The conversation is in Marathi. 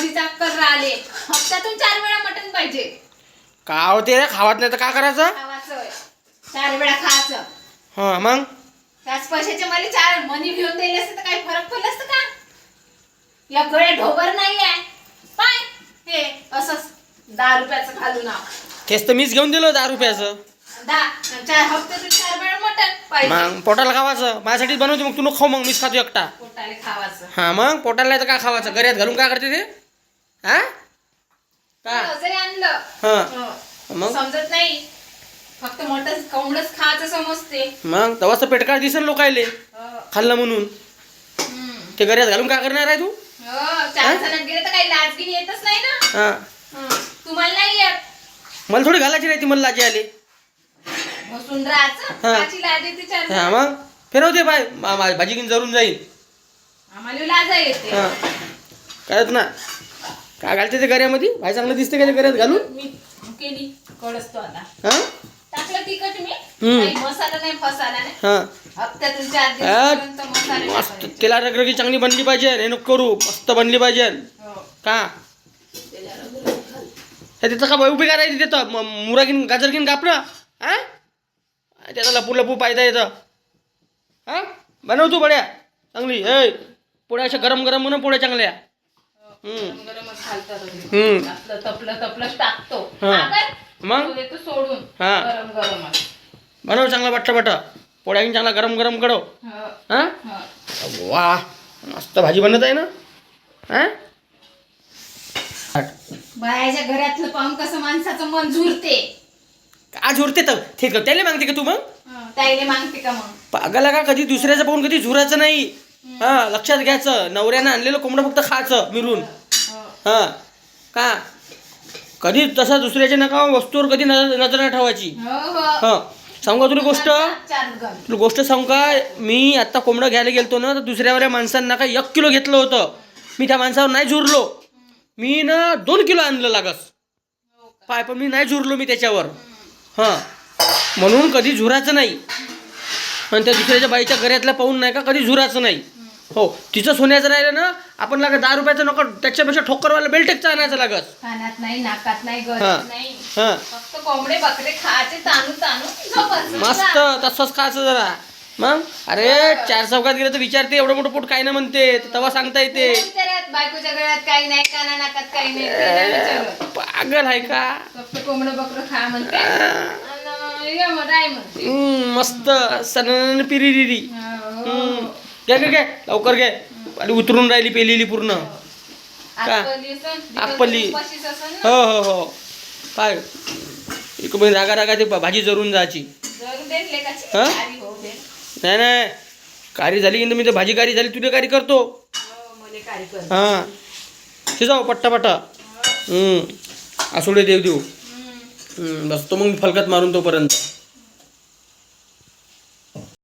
घडीचा कर आले हप्त्यातून चार वेळा मटण पाहिजे. का होते रे खावात नाही तर काय करायचं? खावाचं होय. चार वेळा खायचं. हा मग? त्याच पैशाचे मला चार मनी घेऊन दिले असते तर काही फरक पडला असतं का? या गळ्या ढोबर नाही आहे पाय. हे असंच दहा रुपयाचं घालून आव. तेच तर मीच घेऊन दिलं दहा रुपयाचं. दहा. चार हप्त्यातून चार वेळा मटण पाहिजे. मग? पोटाला खावायचं माझ्यासाठीच बनवते मग तू नको खाऊ मग मीच खातो एकटा. पोटाला खावाचं. हा मग? पोटाला नाही तर काय खावायचं गऱ्यात घालून काय करते ते? हा? का जरी आणलं. हा. मग? समजत नाही. फक्त मटण कोंबडच खायचं समजते. मग तेव्हाच तर पेटकाळ दिसेल लोकायले. हो. खाल्लं म्हणून. ते गऱ्यात घालून काय करणार आहे तू? हो, चार जणांना गेले तर काही लाजगिरी येतच नाही ना. तुम्हाला नाही येत. मला थोडी घालायची नाही ती मला लाजी आली. बसून राहायचं. हा. काची लाज येते चार हा मग? फिरवते बाय. मा- मा- भाजी घेऊन जरून जाईल आम्हाला लाजा येते. हा. कळत ना? काय घालते ते गऱ्यामध्ये? भाई चांगलं दिसते का ते गऱ्यात घालून? मी केली कळस तो आता. हा? टाकलं तिखट मी. हम्म. काही मसाला नाही फसाला नाही. हा. हप्त्यातून चार हा. दिवसापर्यंत मसाले मस्त. टाकायचे. तेला रगरगी चांगली बनली पाहिजे. हे नको करू. मस्त बनली पाहिजे. हो. का. हे तिथं का उभी करायची तिथं? म- मुरा घेऊन गाजर घेऊन कापणं हा त्याचा लपू लपू पायदा येतं हा? बनव तू बड्या. चांगली. ए पोळ्या अशा गरम गरम म्हणून पोळ्या चांगल्या. गरम गरमच घालतात हम्म. आपलं तपलं तपलंच टाकतो. आगर, मग? देतो सोडून. गरम गरमच बनव चांगला बट्ट बट्ट. पोळ्या घेऊन चांगला गरम गरम कडव. हो. वा मस्त भाजी बनत आहे ना? हा? बायाच्या घरातलं पाहून कसं माणसाचं मन झुरते. आज उरते तर? ठीक त्याला मागते का तू मग? ताईले मागते का मग? पागला का? कधी दुसऱ्याचं पाहून कधी झुरायचं नाही. हा लक्षात घ्यायचं. नवऱ्यानं आणलेलं कोंबडं फक्त खायचं मिरून. हो. हा का? कधी तसा दुसऱ्याच्या नका वस्तूवर कधी नजर नजर नाही ठेवायची. हो हो. हा. सांगू का तुला गोष्ट? तुला गोष्ट सांगू का? मी आत्ता कोंबडं घ्यायला गेलतो ना तर दुसऱ्यावाल्या माणसांना का एक किलो घेतलं होतं. मी त्या माणसावर नाही झुरलो. मी ना दोन किलो आणलं लागस. पाय पण मी नाही झुरलो मी त्याच्यावर. हां. म्हणून कधी झुराचं नाही. आणि त्या दुसऱ्याच्या बाईच्या घरातल्या पाहून नाही का कधी झुराचं नाही. हो तिचं सोन्याचं राहिलं ना आपण लागत दहा रुपयाचं नको त्याच्यापेक्षा ठोकरवाला बेल्टेकचं आणायचं लागत कानात नाही नाकात नाही. गळ्यात नाही. हां. फक्त कोंबडे बकरे खायचे ताणू ताणू झोपायचं. मस्त तसंच खायचं जरा. मग? अरे चार चौकात गेलं तर विचारते एवढं मोठं पोट काय ना म्हणते तर तेव्हा सांगता येते. नाही विचारत? बायकोच्या गळ्यात काही नाही काना नाकात काही नाही ते नाही विचारत. पागल आहे का? फक्त कोंबडं बकरं खा म्हणते. हम्म, मस्त सनन. हम्म. घे घे घे लवकर घे आणि उतरून राहिली पेलेली पूर्ण का? आगपल्ली. हो हो हो काय एक म्हणजे रागा रागा ते भाजी जरून जायची हा? नाही नाही कारी झाली की मी तर भाजी कारी झाली तुझी कारी करतो हो. हां शिजाव पट्टा पट्टा हम्म आसुडे देव देऊ बस तो बसतो मग फलकत मारून तोपर्यंत.